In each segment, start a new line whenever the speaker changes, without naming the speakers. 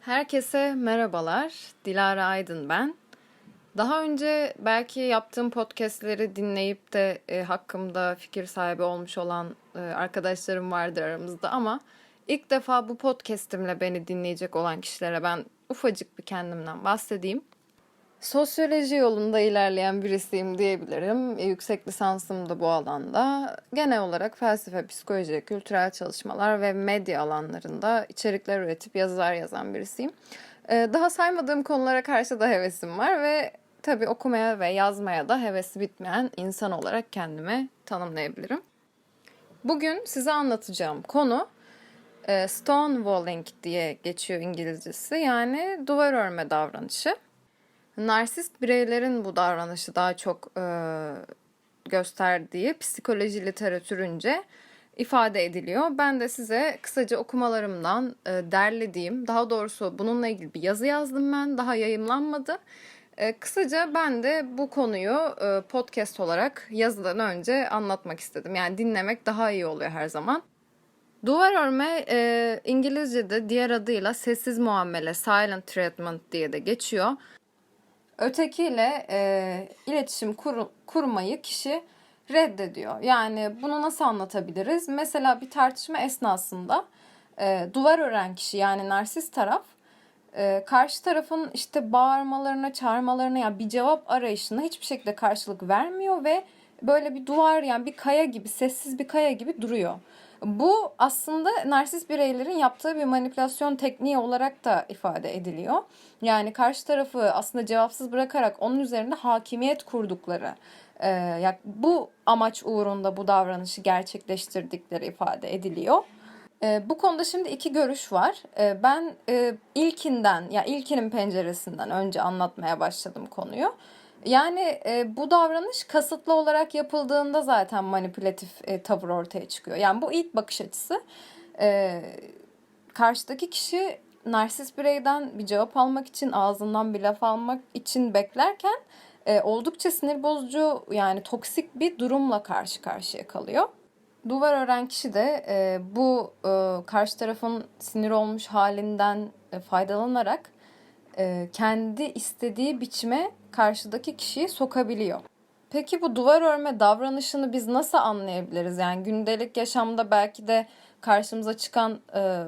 Herkese merhabalar. Dilara Aydın ben. Daha önce belki yaptığım podcastleri dinleyip de e, hakkımda fikir sahibi olmuş olan e, arkadaşlarım vardır aramızda ama ilk defa bu podcastimle beni dinleyecek olan kişilere ben ufacık bir kendimden bahsedeyim. Sosyoloji yolunda ilerleyen birisiyim diyebilirim. E, Yüksek lisansım da bu alanda. Genel olarak felsefe, psikoloji, kültürel çalışmalar ve medya alanlarında içerikler üretip yazılar yazan birisiyim. E, Daha saymadığım konulara karşı da hevesim var ve tabii okumaya ve yazmaya da hevesi bitmeyen insan olarak kendime tanımlayabilirim. Bugün size anlatacağım konu e, stonewalling diye geçiyor İngilizcesi. Yani duvar örme davranışı. Narsist bireylerin bu davranışı daha çok e, gösterdiği psikoloji literatürünce ifade ediliyor. Ben de size kısaca okumalarımdan e, derlediğim, daha doğrusu bununla ilgili bir yazı yazdım ben, daha yayımlanmadı. E, kısaca ben de bu konuyu e, podcast olarak yazıdan önce anlatmak istedim. Yani dinlemek daha iyi oluyor her zaman. Duvar örme e, İngilizce'de diğer adıyla sessiz muamele, silent treatment diye de geçiyor ötekiyle e, iletişim kur, kurmayı kişi reddediyor. Yani bunu nasıl anlatabiliriz? Mesela bir tartışma esnasında e, duvar ören kişi yani narsist taraf e, karşı tarafın işte bağırmalarına, çağırmalarına yani bir cevap arayışına hiçbir şekilde karşılık vermiyor ve böyle bir duvar yani bir kaya gibi, sessiz bir kaya gibi duruyor. Bu aslında narsist bireylerin yaptığı bir manipülasyon tekniği olarak da ifade ediliyor. Yani karşı tarafı aslında cevapsız bırakarak onun üzerinde hakimiyet kurdukları, e, bu amaç uğrunda bu davranışı gerçekleştirdikleri ifade ediliyor. E, bu konuda şimdi iki görüş var. E, ben e, ilkinden, ya yani ilkinin penceresinden önce anlatmaya başladım konuyu. Yani e, bu davranış kasıtlı olarak yapıldığında zaten manipülatif e, tavır ortaya çıkıyor. Yani bu ilk bakış açısı. E, karşıdaki kişi narsist bireyden bir cevap almak için, ağzından bir laf almak için beklerken e, oldukça sinir bozucu yani toksik bir durumla karşı karşıya kalıyor. Duvar ören kişi de e, bu e, karşı tarafın sinir olmuş halinden e, faydalanarak kendi istediği biçime karşıdaki kişiyi sokabiliyor. Peki bu duvar örme davranışını biz nasıl anlayabiliriz? Yani gündelik yaşamda belki de karşımıza çıkan e,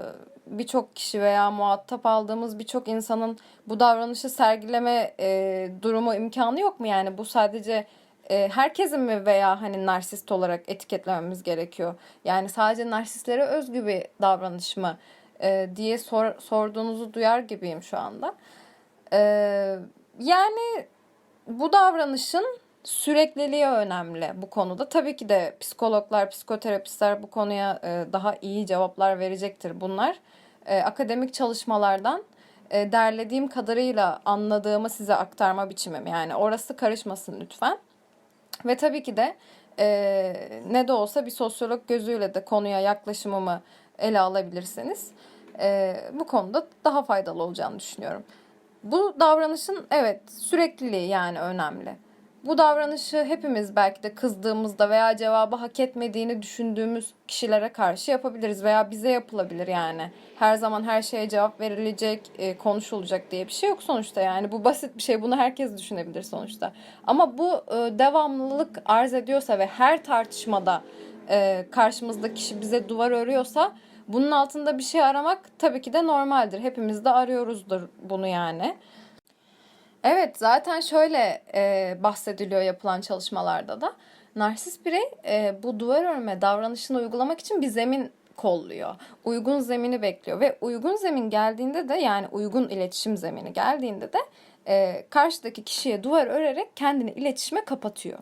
birçok kişi veya muhatap aldığımız birçok insanın bu davranışı sergileme e, durumu imkanı yok mu? Yani bu sadece e, herkesin mi veya hani narsist olarak etiketlememiz gerekiyor? Yani sadece narsistlere özgü bir davranış mı e, diye sor, sorduğunuzu duyar gibiyim şu anda. E, yani bu davranışın sürekliliği önemli bu konuda. Tabii ki de psikologlar, psikoterapistler bu konuya e, daha iyi cevaplar verecektir. Bunlar e, akademik çalışmalardan e, derlediğim kadarıyla anladığımı size aktarma biçimim. Yani orası karışmasın lütfen. Ve tabii ki de ne de olsa bir sosyolog gözüyle de konuya yaklaşımımı ele alabilirseniz bu konuda daha faydalı olacağını düşünüyorum. Bu davranışın evet sürekliliği yani önemli. Bu davranışı hepimiz belki de kızdığımızda veya cevabı hak etmediğini düşündüğümüz kişilere karşı yapabiliriz veya bize yapılabilir yani. Her zaman her şeye cevap verilecek, e, konuşulacak diye bir şey yok sonuçta yani. Bu basit bir şey. Bunu herkes düşünebilir sonuçta. Ama bu e, devamlılık arz ediyorsa ve her tartışmada e, karşımızdaki kişi bize duvar örüyorsa bunun altında bir şey aramak tabii ki de normaldir. Hepimiz de arıyoruzdur bunu yani. Evet zaten şöyle e, bahsediliyor yapılan çalışmalarda da. Narsist birey e, bu duvar örme davranışını uygulamak için bir zemin kolluyor. Uygun zemini bekliyor ve uygun zemin geldiğinde de yani uygun iletişim zemini geldiğinde de e, karşıdaki kişiye duvar örerek kendini iletişime kapatıyor.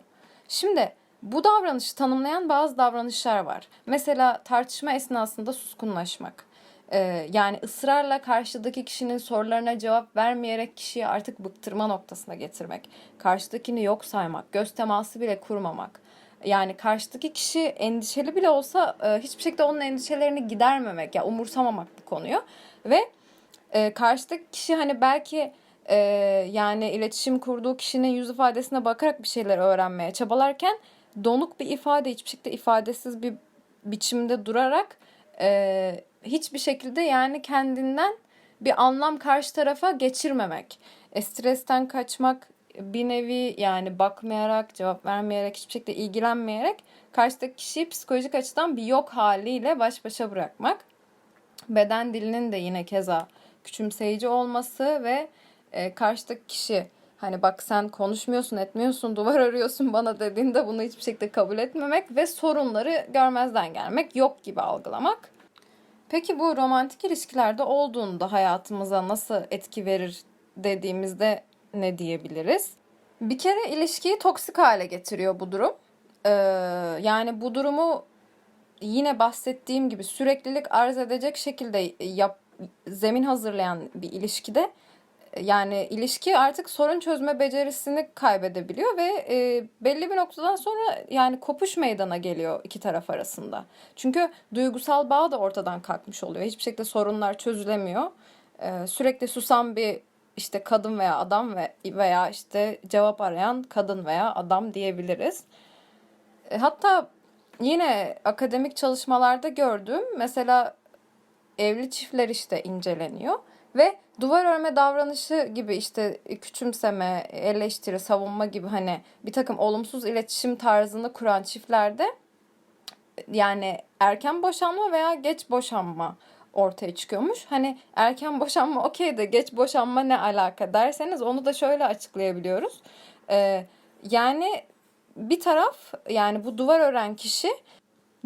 Şimdi bu davranışı tanımlayan bazı davranışlar var. Mesela tartışma esnasında suskunlaşmak. Ee, yani ısrarla karşıdaki kişinin sorularına cevap vermeyerek kişiyi artık bıktırma noktasına getirmek. Karşıdakini yok saymak, göz teması bile kurmamak. Yani karşıdaki kişi endişeli bile olsa e, hiçbir şekilde onun endişelerini gidermemek, ya yani umursamamak bu konuyu. Ve e, karşıdaki kişi hani belki e, yani iletişim kurduğu kişinin yüz ifadesine bakarak bir şeyler öğrenmeye çabalarken donuk bir ifade hiçbir şekilde ifadesiz bir biçimde durarak e, hiçbir şekilde yani kendinden bir anlam karşı tarafa geçirmemek. E, stresten kaçmak bir nevi yani bakmayarak, cevap vermeyerek, hiçbir şekilde ilgilenmeyerek karşıdaki kişiyi psikolojik açıdan bir yok haliyle baş başa bırakmak. Beden dilinin de yine keza küçümseyici olması ve e, karşıdaki kişi hani bak sen konuşmuyorsun etmiyorsun duvar örüyorsun bana dediğinde bunu hiçbir şekilde kabul etmemek ve sorunları görmezden gelmek yok gibi algılamak. Peki bu romantik ilişkilerde olduğunda hayatımıza nasıl etki verir dediğimizde ne diyebiliriz? Bir kere ilişkiyi toksik hale getiriyor bu durum. Ee, yani bu durumu yine bahsettiğim gibi süreklilik arz edecek şekilde yap, zemin hazırlayan bir ilişkide yani ilişki artık sorun çözme becerisini kaybedebiliyor ve e, belli bir noktadan sonra yani kopuş meydana geliyor iki taraf arasında. Çünkü duygusal bağ da ortadan kalkmış oluyor. Hiçbir şekilde sorunlar çözülemiyor. E, sürekli susan bir işte kadın veya adam ve veya işte cevap arayan kadın veya adam diyebiliriz. E, hatta yine akademik çalışmalarda gördüğüm mesela evli çiftler işte inceleniyor ve duvar örme davranışı gibi işte küçümseme, eleştiri, savunma gibi hani bir takım olumsuz iletişim tarzını kuran çiftlerde yani erken boşanma veya geç boşanma ortaya çıkıyormuş. Hani erken boşanma okey de geç boşanma ne alaka derseniz onu da şöyle açıklayabiliyoruz. Ee, yani bir taraf yani bu duvar ören kişi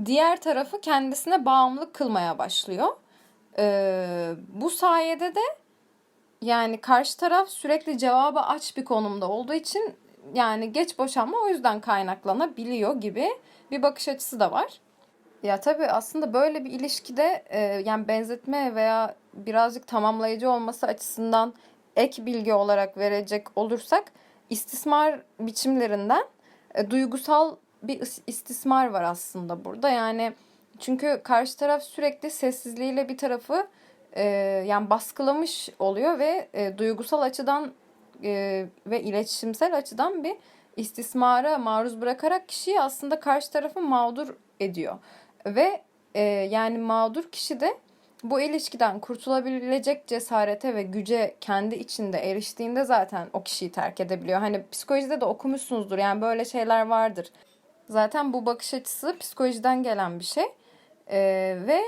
diğer tarafı kendisine bağımlı kılmaya başlıyor. Ee, bu sayede de yani karşı taraf sürekli cevabı aç bir konumda olduğu için yani geç boşanma o yüzden kaynaklanabiliyor gibi bir bakış açısı da var. Ya tabii aslında böyle bir ilişkide e, yani benzetme veya birazcık tamamlayıcı olması açısından ek bilgi olarak verecek olursak istismar biçimlerinden e, duygusal bir istismar var aslında burada. Yani çünkü karşı taraf sürekli sessizliğiyle bir tarafı e, yani baskılamış oluyor ve e, duygusal açıdan e, ve iletişimsel açıdan bir istismara maruz bırakarak kişiyi aslında karşı tarafı mağdur ediyor. Ve e, yani mağdur kişi de bu ilişkiden kurtulabilecek cesarete ve güce kendi içinde eriştiğinde zaten o kişiyi terk edebiliyor. Hani psikolojide de okumuşsunuzdur yani böyle şeyler vardır. Zaten bu bakış açısı psikolojiden gelen bir şey. Ee, ve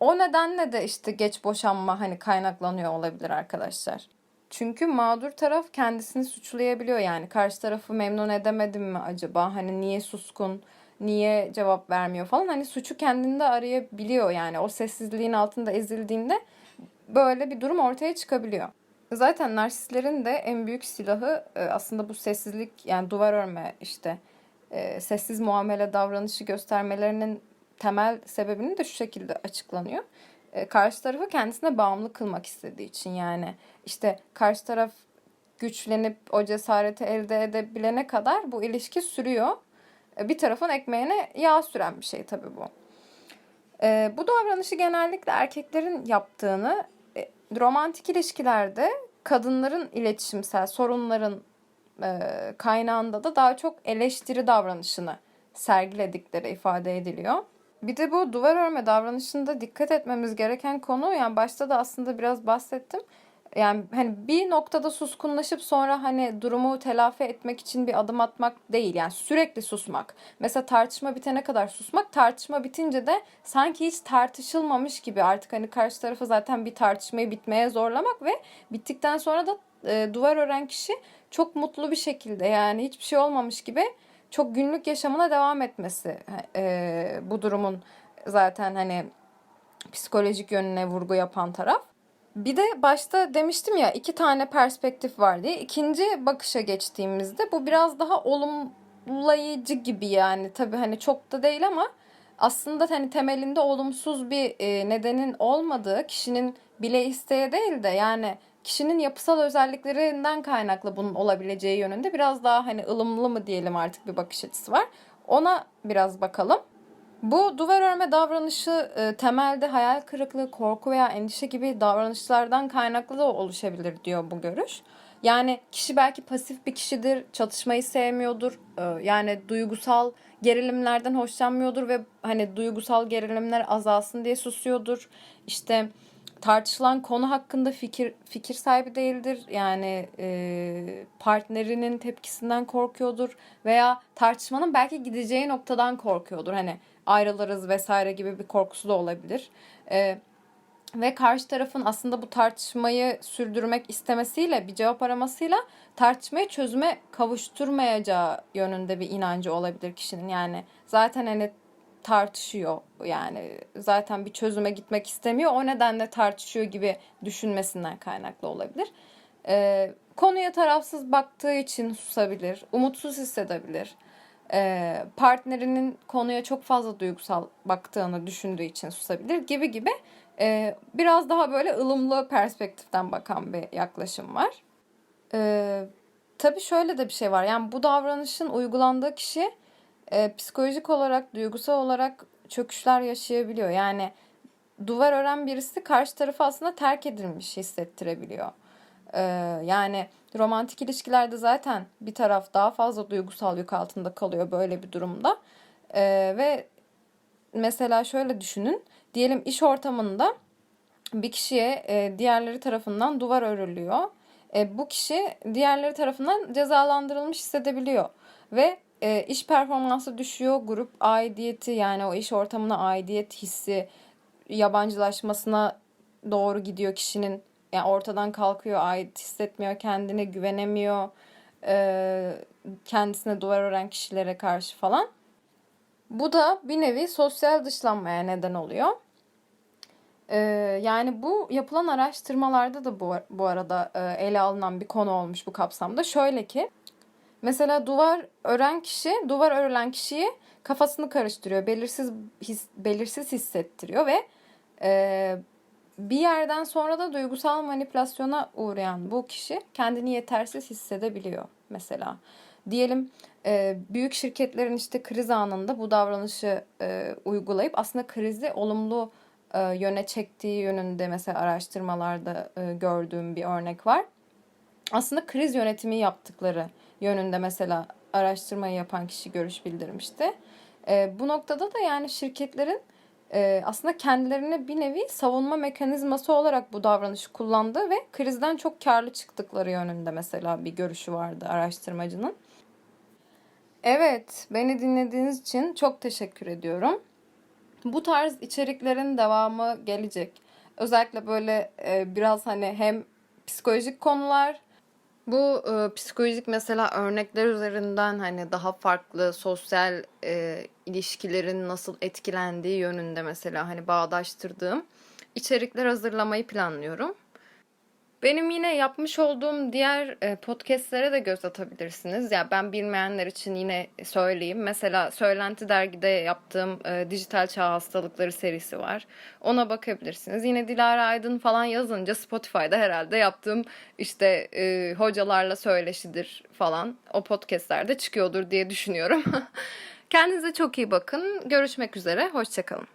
o nedenle de işte geç boşanma hani kaynaklanıyor olabilir arkadaşlar. Çünkü mağdur taraf kendisini suçlayabiliyor yani. Karşı tarafı memnun edemedim mi acaba? Hani niye suskun? Niye cevap vermiyor falan? Hani suçu kendinde arayabiliyor yani. O sessizliğin altında ezildiğinde böyle bir durum ortaya çıkabiliyor. Zaten narsistlerin de en büyük silahı e, aslında bu sessizlik yani duvar örme işte e, sessiz muamele davranışı göstermelerinin temel sebebini de şu şekilde açıklanıyor. E, karşı tarafı kendisine bağımlı kılmak istediği için yani işte karşı taraf güçlenip o cesareti elde edebilene kadar bu ilişki sürüyor. E, bir tarafın ekmeğine yağ süren bir şey tabii bu. E, bu davranışı genellikle erkeklerin yaptığını e, romantik ilişkilerde kadınların iletişimsel sorunların e, kaynağında da daha çok eleştiri davranışını sergiledikleri ifade ediliyor. Bir de bu duvar örme davranışında dikkat etmemiz gereken konu yani başta da aslında biraz bahsettim. Yani hani bir noktada suskunlaşıp sonra hani durumu telafi etmek için bir adım atmak değil. Yani sürekli susmak. Mesela tartışma bitene kadar susmak. Tartışma bitince de sanki hiç tartışılmamış gibi artık hani karşı tarafı zaten bir tartışmayı bitmeye zorlamak ve bittikten sonra da e, duvar ören kişi çok mutlu bir şekilde yani hiçbir şey olmamış gibi çok günlük yaşamına devam etmesi e, bu durumun zaten hani psikolojik yönüne vurgu yapan taraf. Bir de başta demiştim ya iki tane perspektif var diye. İkinci bakışa geçtiğimizde bu biraz daha olumlayıcı gibi yani. Tabii hani çok da değil ama aslında hani temelinde olumsuz bir e, nedenin olmadığı kişinin bile isteye değil de yani kişinin yapısal özelliklerinden kaynaklı bunun olabileceği yönünde biraz daha hani ılımlı mı diyelim artık bir bakış açısı var. Ona biraz bakalım. Bu duvar örme davranışı e, temelde hayal kırıklığı, korku veya endişe gibi davranışlardan kaynaklı da oluşabilir diyor bu görüş. Yani kişi belki pasif bir kişidir, çatışmayı sevmiyordur. E, yani duygusal gerilimlerden hoşlanmıyordur ve hani duygusal gerilimler azalsın diye susuyordur. İşte tartışılan konu hakkında fikir fikir sahibi değildir. Yani e, partnerinin tepkisinden korkuyordur veya tartışmanın belki gideceği noktadan korkuyordur. Hani ayrılırız vesaire gibi bir korkusu da olabilir. E, ve karşı tarafın aslında bu tartışmayı sürdürmek istemesiyle bir cevap aramasıyla tartışmayı çözüme kavuşturmayacağı yönünde bir inancı olabilir kişinin. Yani zaten hani tartışıyor yani zaten bir çözüme gitmek istemiyor o nedenle tartışıyor gibi düşünmesinden kaynaklı olabilir. Ee, konuya tarafsız baktığı için susabilir, umutsuz hissedebilir. Ee, partnerinin konuya çok fazla duygusal baktığını düşündüğü için susabilir gibi gibi e, biraz daha böyle ılımlı perspektiften bakan bir yaklaşım var. Ee, tabii şöyle de bir şey var yani bu davranışın uygulandığı kişi e, psikolojik olarak, duygusal olarak çöküşler yaşayabiliyor. Yani duvar ören birisi karşı tarafı aslında terk edilmiş hissettirebiliyor. Ee, yani romantik ilişkilerde zaten bir taraf daha fazla duygusal yük altında kalıyor böyle bir durumda. Ee, ve mesela şöyle düşünün. Diyelim iş ortamında bir kişiye e, diğerleri tarafından duvar örülüyor. E, bu kişi diğerleri tarafından cezalandırılmış hissedebiliyor. Ve e, iş performansı düşüyor, grup aidiyeti yani o iş ortamına aidiyet hissi yabancılaşmasına doğru gidiyor kişinin. Yani ortadan kalkıyor, ait hissetmiyor, kendine güvenemiyor, e, kendisine duvar ören kişilere karşı falan. Bu da bir nevi sosyal dışlanmaya neden oluyor. Ee, yani bu yapılan araştırmalarda da bu, bu arada e, ele alınan bir konu olmuş bu kapsamda. Şöyle ki Mesela duvar ören kişi, duvar örülen kişiyi kafasını karıştırıyor. Belirsiz his, belirsiz hissettiriyor ve e, bir yerden sonra da duygusal manipülasyona uğrayan bu kişi kendini yetersiz hissedebiliyor mesela. Diyelim e, büyük şirketlerin işte kriz anında bu davranışı e, uygulayıp aslında krizi olumlu e, yöne çektiği yönünde mesela araştırmalarda e, gördüğüm bir örnek var. Aslında kriz yönetimi yaptıkları yönünde mesela araştırmayı yapan kişi görüş bildirmişti. E, bu noktada da yani şirketlerin e, aslında kendilerine bir nevi savunma mekanizması olarak bu davranışı kullandığı ve krizden çok karlı çıktıkları yönünde mesela bir görüşü vardı araştırmacının. Evet, beni dinlediğiniz için çok teşekkür ediyorum. Bu tarz içeriklerin devamı gelecek. Özellikle böyle e, biraz hani hem psikolojik konular bu e, psikolojik mesela örnekler üzerinden hani daha farklı sosyal e, ilişkilerin nasıl etkilendiği yönünde mesela hani bağdaştırdığım içerikler hazırlamayı planlıyorum. Benim yine yapmış olduğum diğer e, podcastlere de göz atabilirsiniz. Ya ben bilmeyenler için yine söyleyeyim. Mesela Söylenti Dergi'de yaptığım e, dijital çağ hastalıkları serisi var. Ona bakabilirsiniz. Yine Dilara Aydın falan yazınca Spotify'da herhalde yaptığım işte e, hocalarla söyleşidir falan o podcastlerde çıkıyordur diye düşünüyorum. Kendinize çok iyi bakın. Görüşmek üzere. Hoşçakalın.